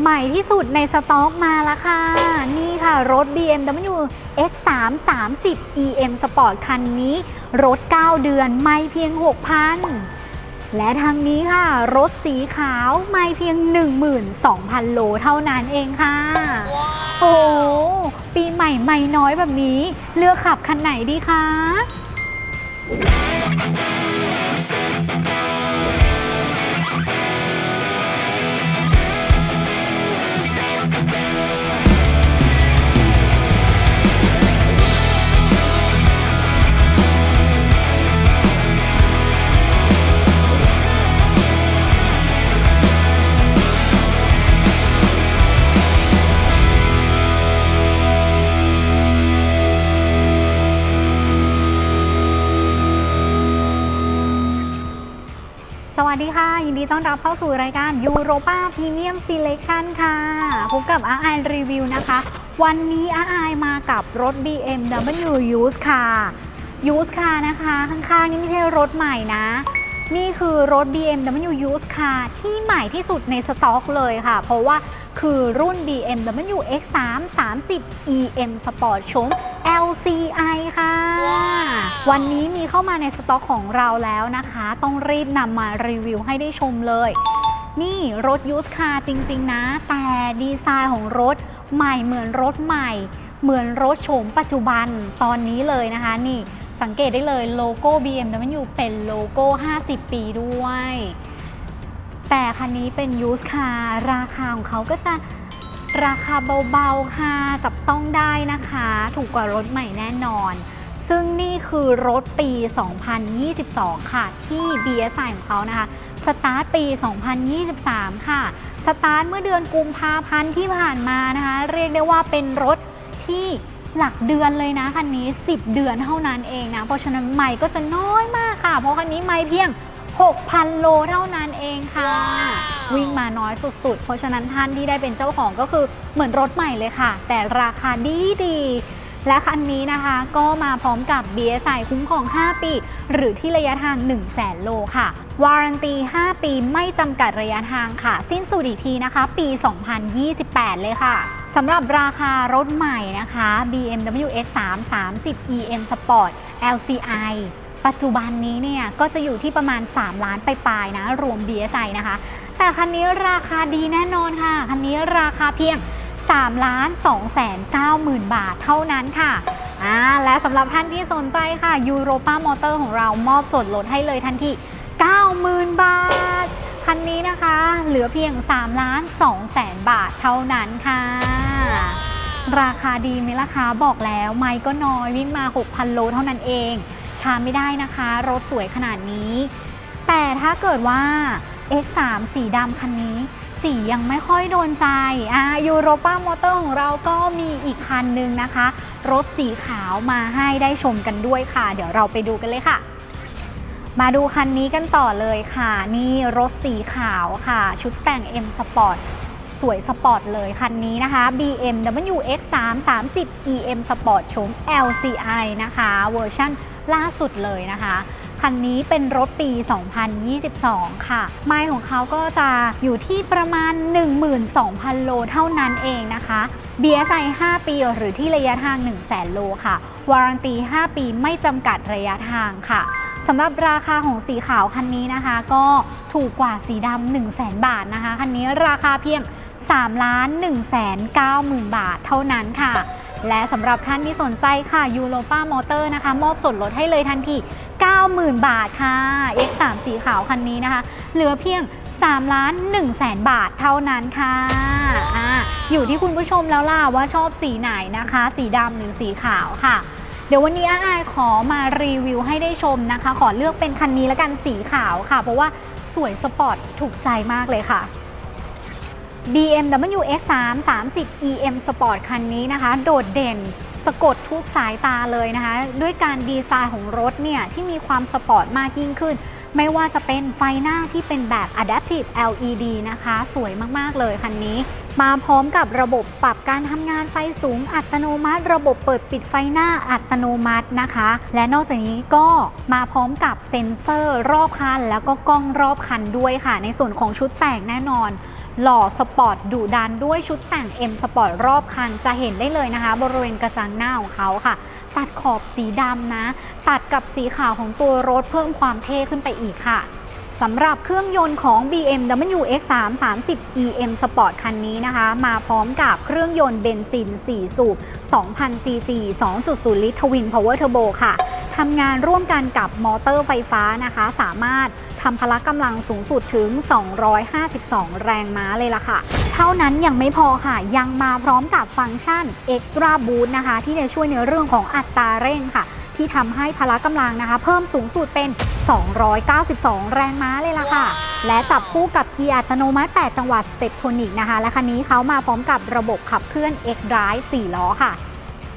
ใหม่ที่สุดในสต็อกมาแล้วค่ะ นี่ค่ะ รถ BMW X3 30 EM Sport คันนี้ รถ 9 เดือนไม่เพียง 6,000 และทางนี้ค่ะ รถสีขาวไม่เพียง 12,000 โลเท่านั้นเองค่ะโอ้โหปีใหม่ไม่น้อยแบบนี้ เลือกขับคันไหนดีคะ อนรับเข้าสู่รายการ Europa Premium Selection ค่ะ พบกับอาไอรีวิวนะคะ วันนี้อาไอมากับรถ BMW Used Car Used Car นะคะ ข้างๆนี่ไม่ใช่รถใหม่นะ นี่คือรถ BMW Used Car ที่ใหม่ที่สุดในสต็อกเลยค่ะ เพราะว่าคือรุ่น BMW X3 30 EM Sport ชม LCI ค่ะ วันนี้มีเข้ามาในสต็อกของเราแล้วนะคะ ต้องรีบนำมารีวิวให้ได้ชมเลย นี่รถยูสคาร์จริง ๆ นะ แต่ดีไซน์ของรถใหม่เหมือนรถใหม่ เหมือนรถโฉมปัจจุบันตอนนี้เลยนะคะ นี่ สังเกตได้เลยโลโก้ BMW เป็นโลโก้ 50 ปีด้วย แต่คันนี้เป็นยูสคาร์ราคาของเขาก็จะราคาเบาๆค่ะ จับต้องได้นะคะ ถูกกว่ารถใหม่แน่นอน ซึ่งนี่คือรถปี 2022 ค่ะ ที่ BSI ของเขานะคะ สตาร์ทปี 2023 ค่ะ สตาร์ทเมื่อเดือนกุมภาพันธ์ที่ผ่านมานะคะ เรียกได้ว่าเป็นรถที่ หลักเดือนเลยนะคันนี้ 10 เดือนเท่านั้นเองนะ เพราะฉะนั้นใหม่ก็จะน้อยมากค่ะ เพราะคันนี้ไม่เพียง 6,000 โลเท่านั้นเองค่ะวิ่งมาน้อยสุดๆ เพราะฉะนั้นท่านที่ได้เป็นเจ้าของก็คือเหมือนรถใหม่เลยค่ะ แต่ราคาดีดีๆและคันนี้นะคะก็มาพร้อมกับ BSI คุ้มครอง 5 ปี หรือที่ระยะทาง 1 0 0 0 0แสนโลค่ะ วารันตี 5 ปีไม่จำกัดระยะทางค่ะ สิ้นสุดอีกทีนะคะ ปี 2028 เลยค่ะสำหรับราคารถใหม่นะคะ BMW X3 30 EM Sport LCI ปัจจุบันนี้เนี่ยก็จะอยู่ที่ประมาณ 3 ล้านปลายๆนะ รวม BSI นะคะ แต่คันนี้ราคาดีแน่นอนค่ะ คันนี้ราคาเพียง3ล้าน2แสน9หมื่นบาทเท่านั้นค่ะอ่าและสำหรับท่านที่สนใจค่ะ Europa Motor ของเรามอบส่วนลดให้เลยทันที 90,000 บาท คันนี้นะคะ เหลือเพียง3ล้าน2แสนบาทเท่านั้นค่ะ ราคาดีไหมล่ะคะบอกแล้ว ไม่ก็น้อยวิ่งมา 6,000 โลเท่านั้นเองชาไม่ได้นะคะ รถสวยขนาดนี้ แต่ถ้าเกิดว่า X3 สีดำคันนี้สียังไม่ค่อยโดนใจ อ่ายูโรป้ามอเตอร์ของเราก็มีอีกคันหนึ่งนะคะ รถสีขาวมาให้ได้ชมกันด้วยค่ะ เดี๋ยวเราไปดูกันเลยค่ะ มาดูคันนี้กันต่อเลยค่ะ นี่รถสีขาวค่ะ ชุดแต่ง M Sport สวยสปอร์ตเลยคันนี้นะคะ BMW X3 30 EM Sport ชม LCI นะคะ เวอร์ชั่นล่าสุดเลยนะคะ คันนี้เป็นรถปี 2022 ค่ะ ไมล์ของเขาก็จะอยู่ที่ประมาณ 12,000 โลเท่านั้นเองนะคะ BSI 5 ปีหรือที่ระยะทาง 1 0 0 0 0แโลค่ะ วารันตี 5 ปีไม่จำกัดระยะทางค่ะ สำหรับราคาของสีขาวคันนี้นะคะ ก็ถูกกว่าสีดำ1 0 0 0 0 0 บาทนะคะ คันนี้ราคาเพียง 3 ล้าน1 9 0 0 0 0 บาทเท่านั้นค่ะ และสำหรับท่านที่สนใจค่ะยูโรป้ามอเตอร์นะคะ มอบส่วนลดให้เลยทันที 90,000 บาทค่ะ X3 สีขาวคันนี้นะคะ เหลือเพียง3ล้าน1แสนบาทเท่านั้นค่ะออยู่ที่คุณผู้ชมแล้วล่ะว่าชอบสีไหนนะคะ สีดำหรือสีขาวค่ะ เดี๋ยววันนี้อาอายขอมารีวิวให้ได้ชมนะคะ ขอเลือกเป็นคันนี้แล้วกันสีขาวค่ะ เพราะว่าสวยสปอร์ตถูกใจมากเลยค่ะ BMW X3 30 EM Sport คันนี้นะคะ โดดเด่นสะกดทุกสายตาเลยนะคะ ด้วยการดีไซน์ของรถเนี่ย ที่มีความสปอร์ตมากยิ่งขึ้น ไม่ว่าจะเป็นไฟหน้าที่เป็นแบบ Adaptive LED นะคะ สวยมากๆเลยคันนี้ มาพร้อมกับระบบปรับการทำงานไฟสูงอัตโนมัติ ระบบเปิดปิดไฟหน้าอัตโนมัตินะคะ และนอกจากนี้ก็มาพร้อมกับเซ็นเซอร์รอบคัน แล้วก็กล้องรอบคันด้วยค่ะ ในส่วนของชุดแต่งแน่นอนหล่อสปอร์ตดุดันด้วยชุดแต่ง M Sport รอบคันจะเห็นได้เลยนะคะ บริเวณกระจังหน้าของเขาค่ะ ตัดขอบสีดำนะ ตัดกับสีขาวของตัวรถเพิ่มความเท่ขึ้นไปอีกค่ะสำหรับเครื่องยนต์ของ BMW X3 30 EM Sport คันนี้นะคะ มาพร้อมกับเครื่องยนต์เบนซิน 4 สูบ 2,000ซีซี2.0 ลิตรทวินพาวเวอร์เทอร์โบค่ะทำงานร่วมกันกับมอเตอร์ไฟฟ้านะคะ สามารถ ทำพละกำลังสูงสุดถึง 252 แรงม้าเลยล่ะค่ะ เท่านั้นยังไม่พอค่ะ ยังมาพร้อมกับฟังก์ชัน Extra Boost นะคะ ที่จะช่วยในเรื่องของอัตราเร่งค่ะ ที่ทำให้พละกำลังนะคะ เพิ่มสูงสุดเป็น 292 แรงม้าเลยล่ะค่ะ และจับคู่กับเกียร์อัตโนมัติ 8 จังหวะสเต็ปโทนิกนะคะ และคันนี้เขามาพร้อมกับระบบขับเคลื่อน X-Drive 4 ล้อค่ะ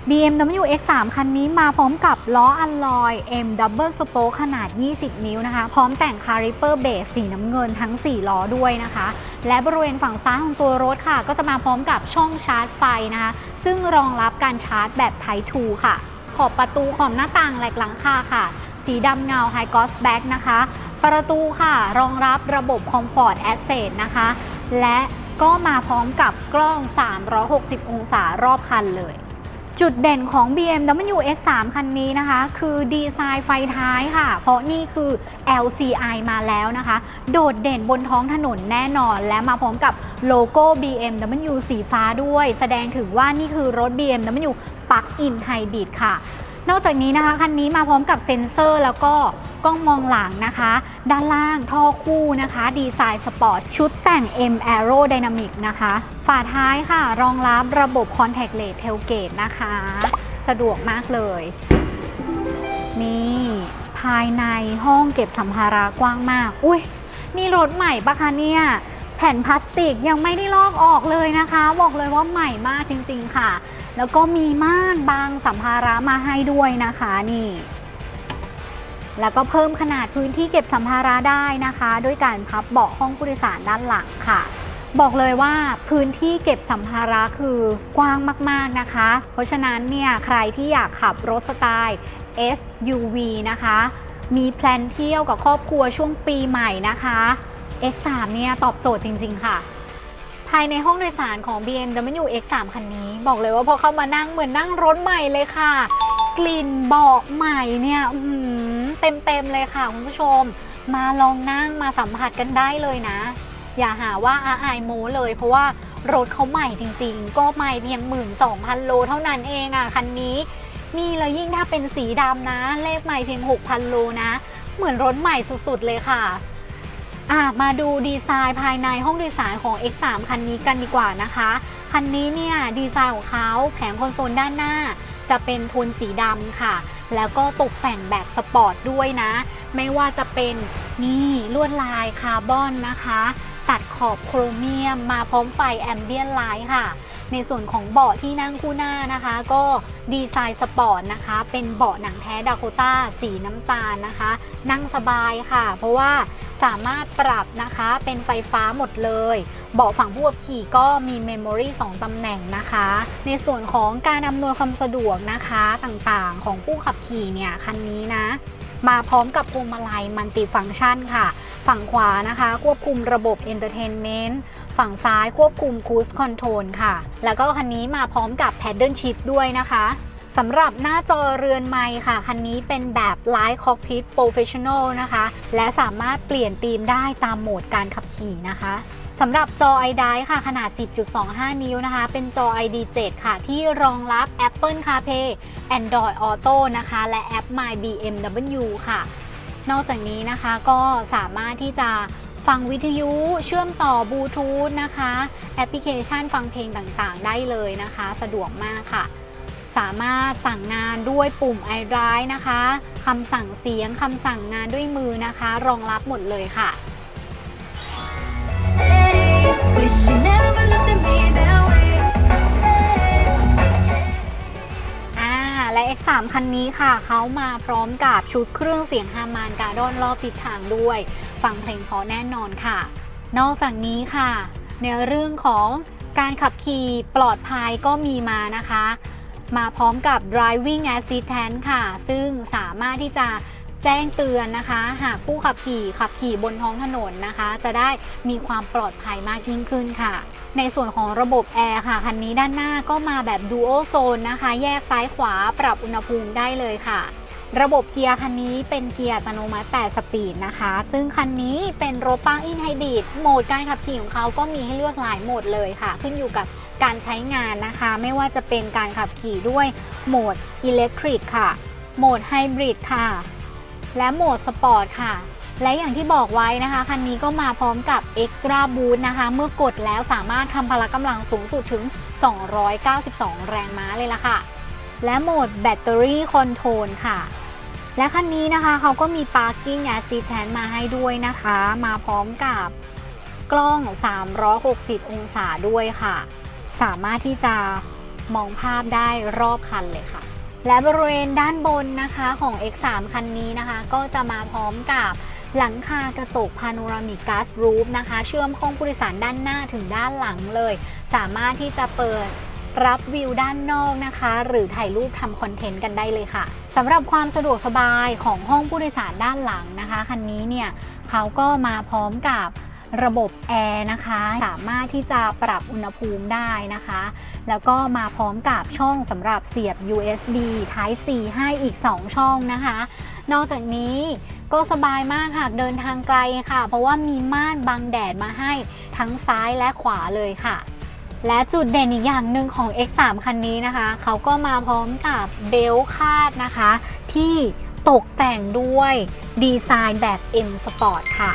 BMW X3 คันนี้มาพร้อมกับล้ออัลลอย M Double Spoke ขนาด 20 นิ้วนะคะ พร้อมแต่งคาริเปอร์เบสสีน้ำเงินทั้ง 4 ล้อด้วยนะคะ และบริเวณฝั่งซ้ายของตัวรถค่ะ ก็จะมาพร้อมกับช่องชาร์จไฟนะคะ ซึ่งรองรับการชาร์จแบบ Type 2 ค่ะ ขอบประตูขอบหน้าต่างแหลกหลังคาค่ะ สีดำเงา High Gloss Black นะคะ ประตูค่ะรองรับระบบ Comfort Access นะคะ และก็มาพร้อมกับกล้อง 360 องศารอบคันเลย จุดเด่นของ BMW X3 คันนี้นะคะ คือดีไซน์ไฟท้ายค่ะ เพราะนี่คือ LCI มาแล้วนะคะ โดดเด่นบนท้องถนนแน่นอน และมาพร้อมกับโลโก้ BMW สีฟ้าด้วย แสดงถึงว่านี่คือรถ BMW ปักอินไฮบริดค่ะ นอกจากนี้นะคะคันนี้มาพร้อมกับเซ็นเซอร์ แล้วก็กล้องมองหลังนะคะ ด้านล่างท่อคู่นะคะ ดีไซน์สปอร์ต ชุดแต่ง M Aerodynamic นะคะ ฝาท้ายค่ะ รองรับระบบ Contactless Tailgate นะคะ สะดวกมากเลย นี่ภายในห้องเก็บสัมภาระกว้างมาก อุ้ยนี่รถใหม่ปะคะเนี่ย ผ่นพลาสติกยังไม่ได้ลอกออกเลยนะคะ บอกเลยว่าใหม่มากจริงๆค่ะ แล้วก็มีม่านบางสัมภาระมาให้ด้วยนะคะนี่ แล้วก็เพิ่มขนาดพื้นที่เก็บสัมภาระได้นะคะ ด้วยการพับเบาะห้องผู้โดยสารด้านหลังค่ะ บอกเลยว่าพื้นที่เก็บสัมภาระคือกว้างมากๆนะคะ เพราะฉะนั้นเนี่ยใครที่อยากขับรถสไตล์ SUV นะคะ มีแพลนเที่ยวกับครอบครัวช่วงปีใหม่นะคะ X3 เนี่ยตอบโจทย์จริง ๆ ค่ะ ภายในห้องโดยสารของ BMW X3 คันนี้ บอกเลยว่าพอเข้ามานั่งเหมือนนั่งรถใหม่เลยค่ะ กลิ่นเบาะใหม่เนี่ยเต็มเต็ม ๆ เลยค่ะคุณผู้ชม มาลองนั่งมาสัมผัสกันได้เลยนะ อย่าหาว่าอาอายโมเลยเพราะว่ารถเขาใหม่จริง ๆ ก็ใหม่เพียง 12,000 โลเท่านั้นเองอะคันนี้นี่แล้วยิ่งถ้าเป็นสีดำนะ เลขใหม่เพียง 6,000 โลนะ เหมือนรถใหม่สุด ๆ เลยค่ะ อะมาดูดีไซน์ภายในห้องโดยสารของ X3 คันนี้กันดีกว่านะคะ คันนี้เนี่ยดีไซน์ของเขาแผงคอนโซลด้านหน้า จะเป็นโทนสีดำค่ะ แล้วก็ตกแต่งแบบสปอร์ตด้วยนะ ไม่ว่าจะเป็นนี่ลวดลายคาร์บอนนะคะ ตัดขอบโครเมียมมาพร้อมไฟแอมเบียนไลท์ค่ะ ในส่วนของเบาะที่นั่งคู่หน้านะคะ ก็ดีไซน์สปอร์ตนะคะ เป็นเบาะหนังแท้ดาโคต้าสีน้ำตาลนะคะ นั่งสบายค่ะ เพราะว่าสามารถปรับนะคะเป็นไฟฟ้าหมดเลย เบาะฝั่งผู้ขับขี่ก็มีเมมโมรี่2ตำแหน่งนะคะ ในส่วนของการอำนวยความสะดวกนะคะต่างๆ ของผู้ขับขี่เนี่ยคันนี้นะ มาพร้อมกับพวงมาลัยมัลติฟังก์ชันค่ะ ฝั่งขวานะคะ ควบคุมระบบ Entertainment ฝั่งซ้ายควบคุม Cruise Control ค่ะ แล้วก็คันนี้มาพร้อมกับ Paddle Shift ด้วยนะคะสำหรับหน้าจอเรือนไม้ค่ะ คันนี้เป็นแบบ Light Cockpit Professional นะคะ และสามารถเปลี่ยนธีมได้ตามโหมดการขับขี่นะคะ สำหรับจอ iDrive ค่ะ ขนาด 10.25 นิ้วนะคะ เป็นจอ ID7 ค่ะ ที่รองรับ Apple CarPlay Android Auto นะคะ และแอป My BMW ค่ะ นอกจากนี้นะคะก็สามารถที่จะฟังวิทยุเชื่อมต่อบลูทูธนะคะ แอปพลิเคชันฟังเพลงต่างๆ ได้เลยนะคะ สะดวกมากค่ะ สามารถสั่งงานด้วยปุ่ม iDrive นะคะคำสั่งเสียงคำสั่งงานด้วยมือนะคะ รองรับหมดเลยค่ะ 3 คันนี้ค่ะ เขามาพร้อมกับชุดเครื่องเสียงฮามานการ์ดอนรอบติดทางด้วย ฟังเพลงเพราะแน่นอนค่ะ นอกจากนี้ค่ะ ในเรื่องของการขับขี่ปลอดภัยก็มีมานะคะ มาพร้อมกับ driving assistant ค่ะ ซึ่งสามารถที่จะ แจ้งเตือนนะคะ หากผู้ขับขี่ขับขี่บนท้องถนนนะคะ จะได้มีความปลอดภัยมากยิ่งขึ้นค่ะ ในส่วนของระบบแอร์ค่ะคันนี้ด้านหน้าก็มาแบบ Dual Zone นะคะ แยกซ้ายขวาปรับอุณหภูมิได้เลยค่ะระบบเกียร์คันนี้เป็นเกียร์อัตโนมัติ 8 สปีดนะคะ ซึ่งคันนี้เป็นรถป้าอินไฮบริดโหมดการขับขี่ของเขาก็มีให้เลือกหลายโหมดเลยค่ะ ขึ้นอยู่กับการใช้งานนะคะ ไม่ว่าจะเป็นการขับขี่ด้วยโหมดอิเล็กทริกค่ะ โหมดไฮบริดค่ะ และโหมดสปอร์ตค่ะ และอย่างที่บอกไว้นะคะ คันนี้ก็มาพร้อมกับ Extra Boost นะคะ เมื่อกดแล้วสามารถทำพละกำลังสูงสุดถึง 292 แรงม้าเลยล่ะค่ะ และโหมดแบตเตอรี่คอนโทรลค่ะ และคันนี้นะคะเขาก็มี Parking Assistant มาให้ด้วยนะคะ มาพร้อมกับกล้อง 360 องศาด้วยค่ะ สามารถที่จะมองภาพได้รอบคันเลยค่ะ และบริเวณด้านบนนะคะของ X3 คันนี้นะคะ ก็จะมาพร้อมกับหลังคากระจกพาโนรามิก g ัสรูฟนะคะ เชื่อมห้องผู้โดยสารด้านหน้าถึงด้านหลังเลย สามารถที่จะเปิดรับวิวด้านนอกนะคะ หรือถ่ายรูปทำคอนเทนต์กันได้เลยค่ะสำหรับความสะดวกสบายของห้องผู้โดยสารด้านหลังนะคะ คันนี้เนี่ยเขาก็มาพร้อมกับ ระบบแอร์นะคะ สามารถที่จะปรับอุณหภูมิได้นะคะ แล้วก็มาพร้อมกับช่องสำหรับเสียบ USB Type C ให้อีก 2 ช่องนะคะ นอกจากนี้ก็สบายมากหากเดินทางไกลค่ะ เพราะว่ามีม่านบังแดดมาให้ทั้งซ้ายและขวาเลยค่ะ และจุดเด่นอีกอย่างหนึ่งของ X3 คันนี้นะคะ เขาก็มาพร้อมกับเบลคาดนะคะ ที่ตกแต่งด้วยดีไซน์แบบ M Sport ค่ะ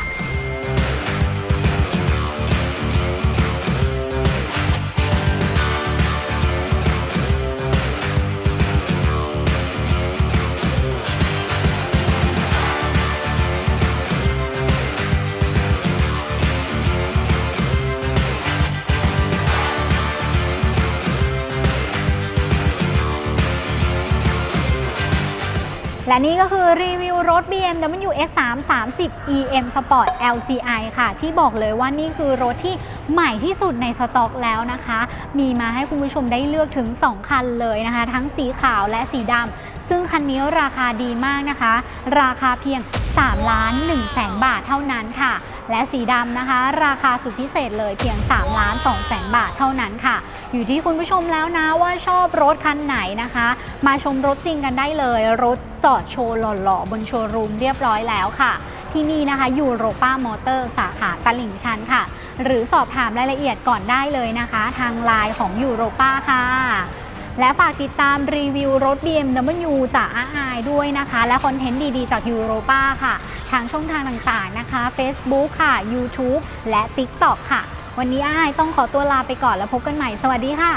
และนี่ก็คือรีวิวรถ BMW X3 30 EM Sport LCI ค่ะ ที่บอกเลยว่านี่คือรถที่ใหม่ที่สุดในสต็อกแล้วนะคะ มีมาให้คุณผู้ชมได้เลือกถึง 2 คันเลยนะคะ ทั้งสีขาวและสีดำซึ่งคันนี้ราคาดีมากนะคะ ราคาเพียง 3 ล้าน1แสนบาทเท่านั้นค่ะ และสีดำนะคะ ราคาสุดพิเศษเลยเพียง 3 ล้าน2แสนบาทเท่านั้นค่ะ อยู่ที่คุณผู้ชมแล้วนะว่าชอบรถคันไหนนะคะ มาชมรถจริงกันได้เลย รถจอดโชว์หล่อๆบนโชว์รูมเรียบร้อยแล้วค่ะ ที่นี่นะคะยูโรป้ามอเตอร์สาขาตลิ่งชันค่ะ หรือสอบถามรายละเอียดก่อนได้เลยนะคะ ทางไลน์ของยูโรป้าค่ะ และฝากติดตามรีวิวรถ BMW จากอาอายด้วยนะคะ และคอนเทนต์ดีๆ จากยูโรป้าค่ะ ทางช่องทางต่างๆนะคะ Facebook ค่ะ YouTube และ TikTok ค่ะ วันนี้อาอายต้องขอตัวลาไปก่อนแล้วพบกันใหม่ สวัสดีค่ะ